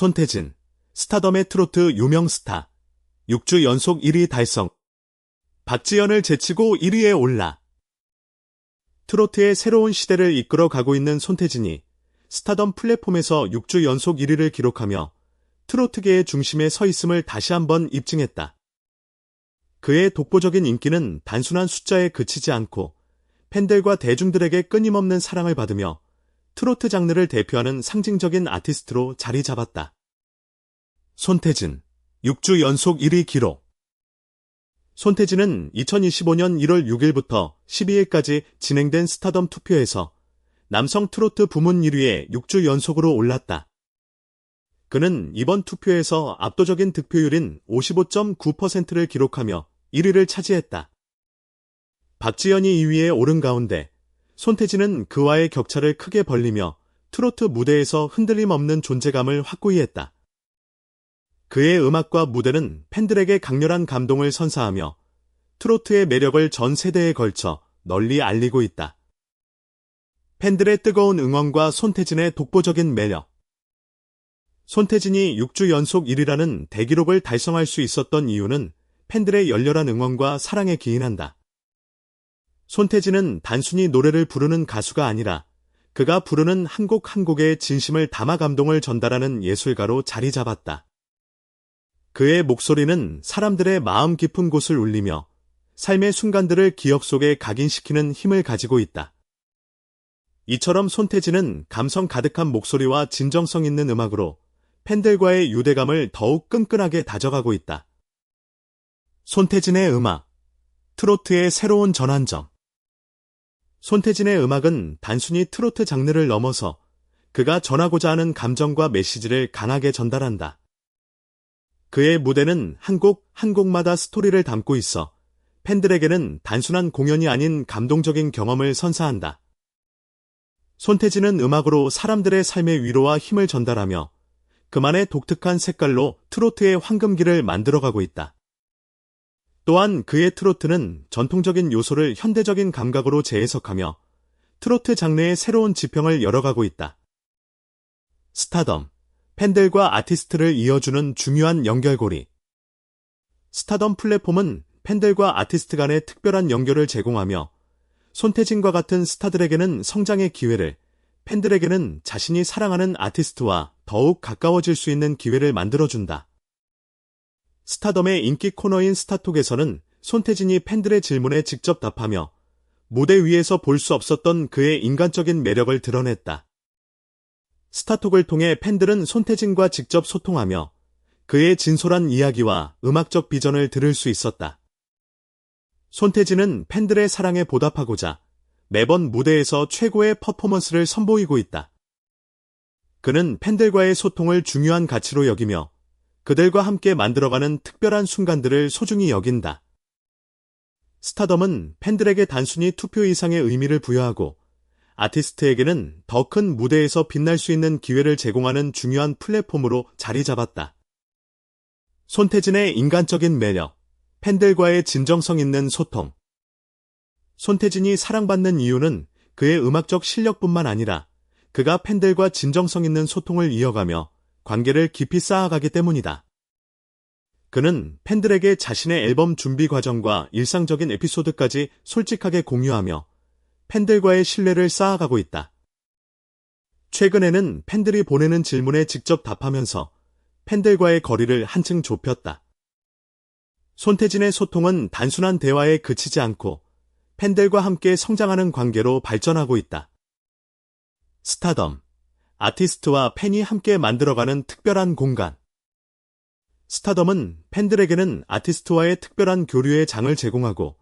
손태진, 스타덤의 트로트 유명 스타, 6주 연속 1위 달성. 박지연을 제치고 1위에 올라. 트로트의 새로운 시대를 이끌어 가고 있는 손태진이 스타덤 플랫폼에서 6주 연속 1위를 기록하며 트로트계의 중심에 서 있음을 다시 한번 입증했다. 그의 독보적인 인기는 단순한 숫자에 그치지 않고 팬들과 대중들에게 끊임없는 사랑을 받으며 트로트 장르를 대표하는 상징적인 아티스트로 자리 잡았다. 손태진, 6주 연속 1위 기록. 손태진은 2025년 1월 6일부터 12일까지 진행된 스타덤 투표에서 남성 트로트 부문 1위에 6주 연속으로 올랐다. 그는 이번 투표에서 압도적인 득표율인 55.9%를 기록하며 1위를 차지했다. 박지연이 2위에 오른 가운데 손태진은 그와의 격차를 크게 벌리며 트로트 무대에서 흔들림 없는 존재감을 확고히 했다. 그의 음악과 무대는 팬들에게 강렬한 감동을 선사하며 트로트의 매력을 전 세대에 걸쳐 널리 알리고 있다. 팬들의 뜨거운 응원과 손태진의 독보적인 매력. 손태진이 6주 연속 1위라는 대기록을 달성할 수 있었던 이유는 팬들의 열렬한 응원과 사랑에 기인한다. 손태진은 단순히 노래를 부르는 가수가 아니라 그가 부르는 한 곡 한 곡의 진심을 담아 감동을 전달하는 예술가로 자리 잡았다. 그의 목소리는 사람들의 마음 깊은 곳을 울리며 삶의 순간들을 기억 속에 각인시키는 힘을 가지고 있다. 이처럼 손태진은 감성 가득한 목소리와 진정성 있는 음악으로 팬들과의 유대감을 더욱 끈끈하게 다져가고 있다. 손태진의 음악, 트로트의 새로운 전환점. 손태진의 음악은 단순히 트로트 장르를 넘어서 그가 전하고자 하는 감정과 메시지를 강하게 전달한다. 그의 무대는 한 곡 한 곡마다 스토리를 담고 있어 팬들에게는 단순한 공연이 아닌 감동적인 경험을 선사한다. 손태진은 음악으로 사람들의 삶의 위로와 힘을 전달하며 그만의 독특한 색깔로 트로트의 황금기를 만들어가고 있다. 또한 그의 트로트는 전통적인 요소를 현대적인 감각으로 재해석하며 트로트 장르의 새로운 지평을 열어가고 있다. 스타덤, 팬들과 아티스트를 이어주는 중요한 연결고리. 스타덤 플랫폼은 팬들과 아티스트 간의 특별한 연결을 제공하며 손태진과 같은 스타들에게는 성장의 기회를, 팬들에게는 자신이 사랑하는 아티스트와 더욱 가까워질 수 있는 기회를 만들어준다. 스타덤의 인기 코너인 스타톡에서는 손태진이 팬들의 질문에 직접 답하며 무대 위에서 볼 수 없었던 그의 인간적인 매력을 드러냈다. 스타톡을 통해 팬들은 손태진과 직접 소통하며 그의 진솔한 이야기와 음악적 비전을 들을 수 있었다. 손태진은 팬들의 사랑에 보답하고자 매번 무대에서 최고의 퍼포먼스를 선보이고 있다. 그는 팬들과의 소통을 중요한 가치로 여기며 그들과 함께 만들어가는 특별한 순간들을 소중히 여긴다. 스타덤은 팬들에게 단순히 투표 이상의 의미를 부여하고 아티스트에게는 더 큰 무대에서 빛날 수 있는 기회를 제공하는 중요한 플랫폼으로 자리 잡았다. 손태진의 인간적인 매력, 팬들과의 진정성 있는 소통. 손태진이 사랑받는 이유는 그의 음악적 실력뿐만 아니라 그가 팬들과 진정성 있는 소통을 이어가며 관계를 깊이 쌓아가기 때문이다. 그는 팬들에게 자신의 앨범 준비 과정과 일상적인 에피소드까지 솔직하게 공유하며 팬들과의 신뢰를 쌓아가고 있다. 최근에는 팬들이 보내는 질문에 직접 답하면서 팬들과의 거리를 한층 좁혔다. 손태진의 소통은 단순한 대화에 그치지 않고 팬들과 함께 성장하는 관계로 발전하고 있다. 스타덤, 아티스트와 팬이 함께 만들어가는 특별한 공간. 스타덤은 팬들에게는 아티스트와의 특별한 교류의 장을 제공하고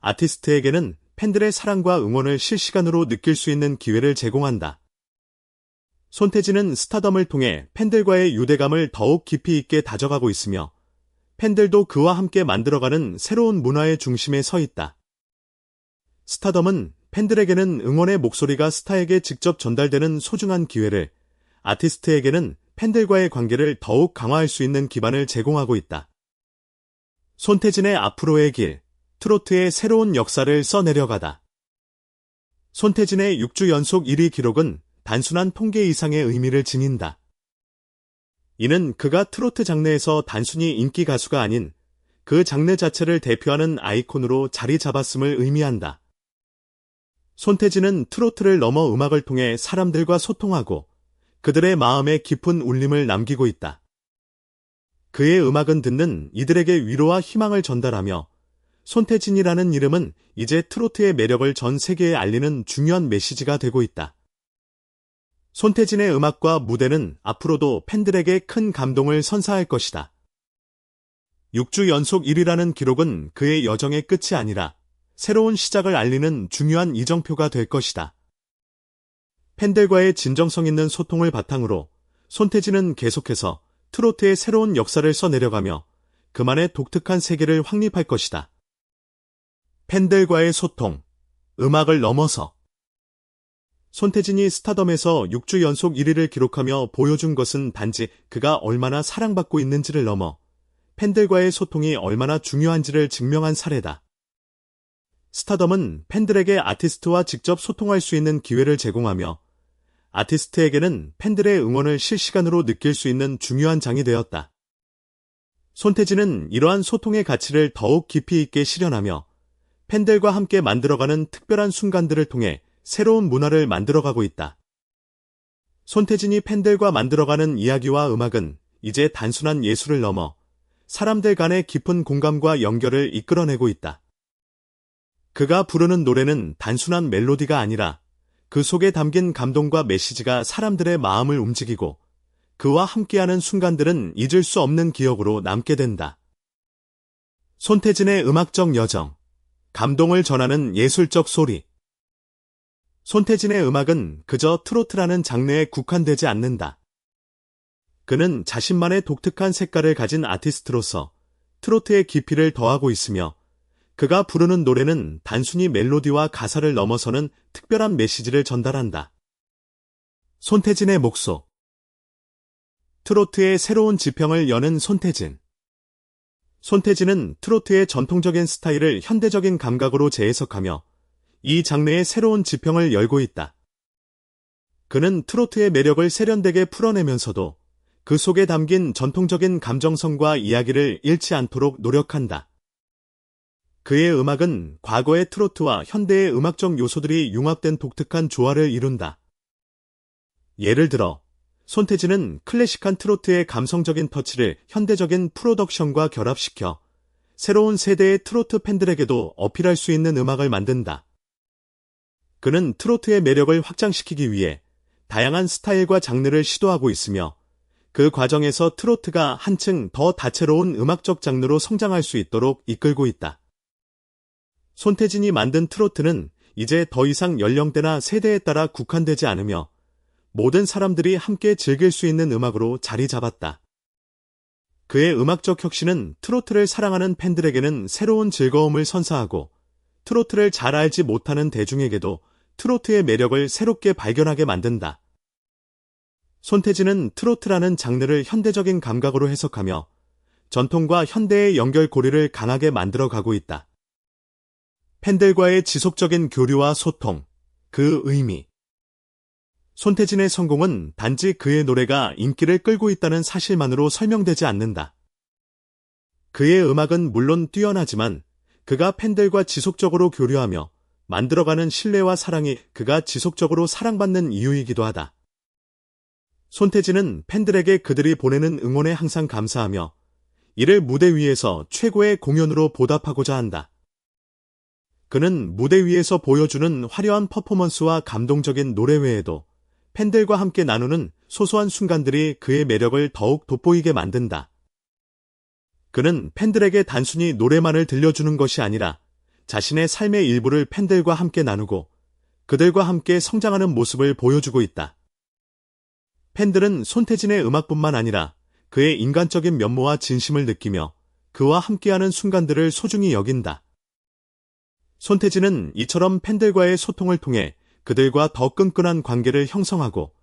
아티스트에게는 팬들의 사랑과 응원을 실시간으로 느낄 수 있는 기회를 제공한다. 손태진은 스타덤을 통해 팬들과의 유대감을 더욱 깊이 있게 다져가고 있으며 팬들도 그와 함께 만들어가는 새로운 문화의 중심에 서 있다. 스타덤은 팬들에게는 응원의 목소리가 스타에게 직접 전달되는 소중한 기회를, 아티스트에게는 팬들과의 관계를 더욱 강화할 수 있는 기반을 제공하고 있다. 손태진의 앞으로의 길, 트로트의 새로운 역사를 써내려가다. 손태진의 6주 연속 1위 기록은 단순한 통계 이상의 의미를 지닌다. 이는 그가 트로트 장르에서 단순히 인기 가수가 아닌 그 장르 자체를 대표하는 아이콘으로 자리 잡았음을 의미한다. 손태진은 트로트를 넘어 음악을 통해 사람들과 소통하고 그들의 마음에 깊은 울림을 남기고 있다. 그의 음악은 듣는 이들에게 위로와 희망을 전달하며 손태진이라는 이름은 이제 트로트의 매력을 전 세계에 알리는 중요한 메시지가 되고 있다. 손태진의 음악과 무대는 앞으로도 팬들에게 큰 감동을 선사할 것이다. 6주 연속 1위라는 기록은 그의 여정의 끝이 아니라 새로운 시작을 알리는 중요한 이정표가 될 것이다. 팬들과의 진정성 있는 소통을 바탕으로 손태진은 계속해서 트로트의 새로운 역사를 써내려가며 그만의 독특한 세계를 확립할 것이다. 팬들과의 소통, 음악을 넘어서 손태진이 스타덤에서 6주 연속 1위를 기록하며 보여준 것은 단지 그가 얼마나 사랑받고 있는지를 넘어 팬들과의 소통이 얼마나 중요한지를 증명한 사례다. 스타덤은 팬들에게 아티스트와 직접 소통할 수 있는 기회를 제공하며 아티스트에게는 팬들의 응원을 실시간으로 느낄 수 있는 중요한 장이 되었다. 손태진은 이러한 소통의 가치를 더욱 깊이 있게 실현하며 팬들과 함께 만들어가는 특별한 순간들을 통해 새로운 문화를 만들어가고 있다. 손태진이 팬들과 만들어가는 이야기와 음악은 이제 단순한 예술을 넘어 사람들 간의 깊은 공감과 연결을 이끌어내고 있다. 그가 부르는 노래는 단순한 멜로디가 아니라 그 속에 담긴 감동과 메시지가 사람들의 마음을 움직이고 그와 함께하는 순간들은 잊을 수 없는 기억으로 남게 된다. 손태진의 음악적 여정, 감동을 전하는 예술적 소리, 손태진의 음악은 그저 트로트라는 장르에 국한되지 않는다. 그는 자신만의 독특한 색깔을 가진 아티스트로서 트로트의 깊이를 더하고 있으며 그가 부르는 노래는 단순히 멜로디와 가사를 넘어서는 특별한 메시지를 전달한다. 손태진의 목소 트로트의 새로운 지평을 여는 손태진 손태진은 트로트의 전통적인 스타일을 현대적인 감각으로 재해석하며 이 장르의 새로운 지평을 열고 있다. 그는 트로트의 매력을 세련되게 풀어내면서도 그 속에 담긴 전통적인 감정성과 이야기를 잃지 않도록 노력한다. 그의 음악은 과거의 트로트와 현대의 음악적 요소들이 융합된 독특한 조화를 이룬다. 예를 들어, 손태진은 클래식한 트로트의 감성적인 터치를 현대적인 프로덕션과 결합시켜 새로운 세대의 트로트 팬들에게도 어필할 수 있는 음악을 만든다. 그는 트로트의 매력을 확장시키기 위해 다양한 스타일과 장르를 시도하고 있으며 그 과정에서 트로트가 한층 더 다채로운 음악적 장르로 성장할 수 있도록 이끌고 있다. 손태진이 만든 트로트는 이제 더 이상 연령대나 세대에 따라 국한되지 않으며 모든 사람들이 함께 즐길 수 있는 음악으로 자리 잡았다. 그의 음악적 혁신은 트로트를 사랑하는 팬들에게는 새로운 즐거움을 선사하고 트로트를 잘 알지 못하는 대중에게도 트로트의 매력을 새롭게 발견하게 만든다. 손태진은 트로트라는 장르를 현대적인 감각으로 해석하며 전통과 현대의 연결고리를 강하게 만들어 가고 있다. 팬들과의 지속적인 교류와 소통, 그 의미. 손태진의 성공은 단지 그의 노래가 인기를 끌고 있다는 사실만으로 설명되지 않는다. 그의 음악은 물론 뛰어나지만 그가 팬들과 지속적으로 교류하며 만들어가는 신뢰와 사랑이 그가 지속적으로 사랑받는 이유이기도 하다. 손태진은 팬들에게 그들이 보내는 응원에 항상 감사하며 이를 무대 위에서 최고의 공연으로 보답하고자 한다. 그는 무대 위에서 보여주는 화려한 퍼포먼스와 감동적인 노래 외에도 팬들과 함께 나누는 소소한 순간들이 그의 매력을 더욱 돋보이게 만든다. 그는 팬들에게 단순히 노래만을 들려주는 것이 아니라 자신의 삶의 일부를 팬들과 함께 나누고 그들과 함께 성장하는 모습을 보여주고 있다. 팬들은 손태진의 음악뿐만 아니라 그의 인간적인 면모와 진심을 느끼며 그와 함께하는 순간들을 소중히 여긴다. 손태진은 이처럼 팬들과의 소통을 통해 그들과 더 끈끈한 관계를 형성하고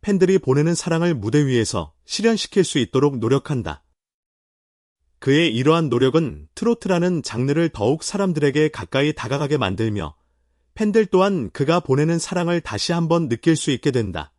팬들이 보내는 사랑을 무대 위에서 실현시킬 수 있도록 노력한다. 그의 이러한 노력은 트로트라는 장르를 더욱 사람들에게 가까이 다가가게 만들며 팬들 또한 그가 보내는 사랑을 다시 한번 느낄 수 있게 된다.